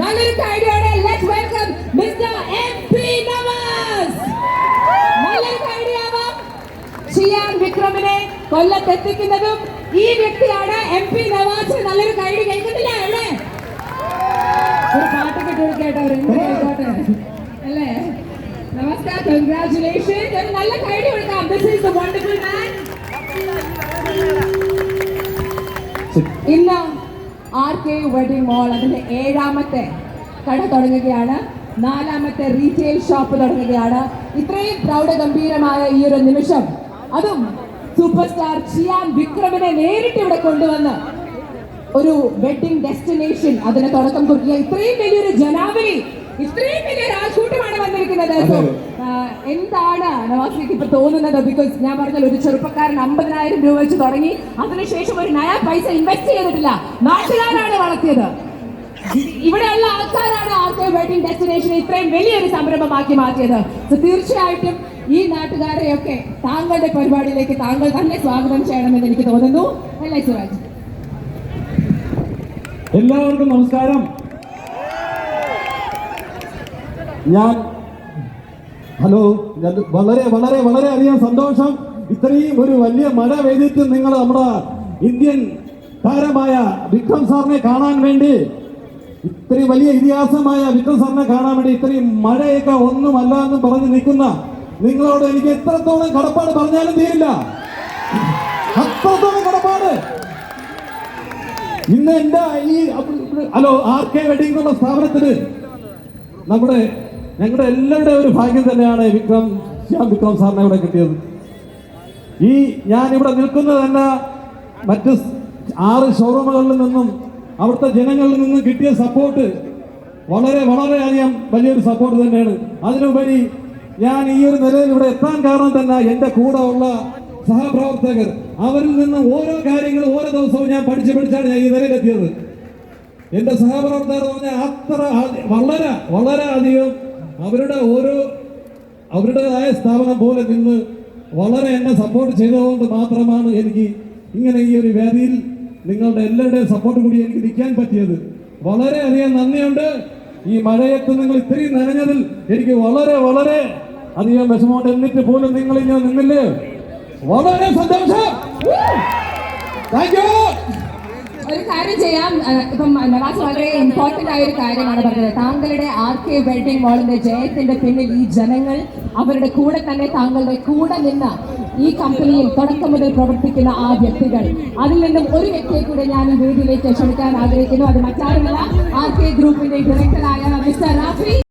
നല്ലൊരു കൈഡിയോടെ let welcome mister M P Navas നല്ലൊരു കൈഡിയാവാം ഷിയാൻ വിക്രമിനെ കൊല്ലത്തെത്തിക്കുന്നതും ഈ വ്യക്തിയാണ് എം പി നവാസ് നല്ലൊരു കൈഡി കേൾക്കുന്നില്ല അല്ലേ ഒരു പാട്ടൊക്കെ ഇട്ട് കൊടുക്കട്ടെ അവരെങ്ങനെ ആയിക്കോട്ടെ അല്ലേ? നമസ്കാരം കൺഗ്രാചുലേഷൻ ഒരു നല്ല കൈഡി കൊടുക്കാം. This is the wonderful man ഇന്ന് ആർ കെ വെഡിങ് മോൾ അതിന്റെ ഏഴാമത്തെ കട തുടങ്ങുകയാണ്. നാലാമത്തെ റീറ്റെയിൽ ഷോപ്പ് തുടങ്ങുകയാണ്. ഇത്രയും പ്രൗഢഗംഭീരമായ ഈ ഒരു നിമിഷം അതും സൂപ്പർ സ്റ്റാർ ചിയാൻ വിക്രമിനെ നേരിട്ട് ഇവിടെ കൊണ്ടുവന്ന് ഒരു വെഡിങ് ഡെസ്റ്റിനേഷൻ അതിന് തുടക്കം കുറിക്കുക. ഇത്രയും വലിയൊരു ജനാവലി ഇത്രയും വലിയ ആൾക്കൂട്ടമാണ് വന്നിരിക്കുന്നത്. എന്താണ് നവാസിക്ക് ഇപ്പൊ തോന്നുന്നത്? ബിക്കോസ് ഞാൻ പറഞ്ഞാൽ ഒരു ചെറുപ്പക്കാരൻ അമ്പതിനായിരം രൂപ വെച്ച് തുടങ്ങി അതിനുശേഷം ഒരു നയ പൈസ ഇൻവെസ്റ്റ് ചെയ്തിട്ടില്ല. നാട്ടുകാരാണ് വളർത്തിയത്. ഇവിടെയുള്ള ആൾക്കാരാണ് ആർക്ക് വെഡിങ് ഡെസ്റ്റിനേഷൻ ഇത്രയും വലിയൊരു സംരംഭമാക്കി മാറ്റിയത്. തീർച്ചയായിട്ടും ഈ നാട്ടുകാരെയൊക്കെ താങ്കളുടെ പരിപാടിയിലേക്ക് താങ്കൾ തന്നെ സ്വാഗതം ചെയ്യണമെന്ന് എനിക്ക് തോന്നുന്നു. അല്ലേ സുരാജ്? എല്ലാവർക്കും നമസ്കാരം. ഞാൻ ഹലോ വളരെ വളരെ വളരെ അധികം സന്തോഷം. ഇത്രയും ഒരു വലിയ മഴ പെയ്തിട്ട് നിങ്ങൾ നമ്മുടെ ഇന്ത്യൻ താരമായ വിക്രം സാറിനെ കാണാൻ വേണ്ടി ഇത്രയും വലിയ ഇതിഹാസമായ വിക്രം സാറിനെ കാണാൻ വേണ്ടി ഇത്രയും മഴയൊക്കെ ഒന്നുമല്ല എന്ന് പറഞ്ഞ് നിൽക്കുന്ന നിങ്ങളോട് എനിക്ക് എത്രത്തോളം കടപ്പാട് പറഞ്ഞാലും തീരില്ല. അത്രത്തോളം കടപ്പാട്. ഇന്ന് എന്റെ ഈ ഹലോ ആർ കെ വെഡിങ് എന്നുള്ള സ്ഥാപനത്തിന് നമ്മുടെ ഞങ്ങളുടെ എല്ലാവരുടെ ഒരു ഭാഗ്യം തന്നെയാണ് വിക്രം ശ്യാം വിക്രം സാറിനെ ഇവിടെ കിട്ടിയത്. ഈ ഞാൻ ഇവിടെ നിൽക്കുന്നത് തന്നെ മറ്റ് ആറ് ഷോറൂമുകളിൽ നിന്നും അവിടുത്തെ ജനങ്ങളിൽ നിന്നും കിട്ടിയ സപ്പോർട്ട് വളരെ വളരെ അധികം വലിയൊരു സപ്പോർട്ട് തന്നെയാണ്. അതിനുപരി ഞാൻ ഈ ഒരു നിലയിൽ ഇവിടെ എത്താൻ കാരണം തന്നെ എന്റെ കൂടെ ഉള്ള സഹപ്രവർത്തകർ അവരിൽ നിന്ന് ഓരോ കാര്യങ്ങളും ഓരോ ദിവസവും ഞാൻ പഠിച്ചു പഠിച്ചാണ് ഞാൻ ഈ നിലയിലെത്തിയത് എന്റെ സഹപ്രവർത്തകർ പറഞ്ഞാൽ അത്ര വളരെ വളരെ അധികം അവരുടെ ഓരോ അവരുടേതായ സ്ഥാപനം പോലെ നിന്ന് വളരെ എന്നെ സപ്പോർട്ട് ചെയ്തതുകൊണ്ട് മാത്രമാണ് എനിക്ക് ഇങ്ങനെ ഈ ഒരു വേദിയിൽ നിങ്ങളുടെ എല്ലാവരുടെയും സപ്പോർട്ട് കൂടി എനിക്ക് നിൽക്കാൻ പറ്റിയത്. വളരെയധികം നന്ദിയുണ്ട്. ഈ മഴയത്ത് നിങ്ങൾ ഇത്രയും നനഞ്ഞതിൽ എനിക്ക് വളരെ വളരെ അധികം വിഷമമുണ്ട്. എന്നിട്ട് പോലും നിങ്ങൾ ഇങ്ങനെ നിന്നില്ലേ? വളരെ സന്തോഷം. താങ്ക് യു ഒരു കാര്യം ചെയ്യാം. ഇപ്പം നവാസ് വളരെ ഇമ്പോർട്ടന്റ് ആയ ഒരു കാര്യമാണ് പറഞ്ഞത്. താങ്കളുടെ ആർ കെ വെൽഡിംഗ് മോളിന്റെ ജയത്തിന്റെ പിന്നിൽ ഈ ജനങ്ങൾ അവരുടെ കൂടെ തന്നെ താങ്കളുടെ കൂടെ നിന്ന് ഈ കമ്പനിയിൽ തുടക്കം മുതൽ പ്രവർത്തിക്കുന്ന ആ വ്യക്തികൾ. അതിൽ നിന്നും ഒരു വ്യക്തിയെ കൂടെ ഞാൻ ഈ വേദിയിലേക്ക് ക്ഷണിക്കാൻ ആഗ്രഹിക്കുന്നു. അത് മറ്റാരുമല്ല ആർ കെ ഗ്രൂപ്പിന്റെ ഡയറക്ടർ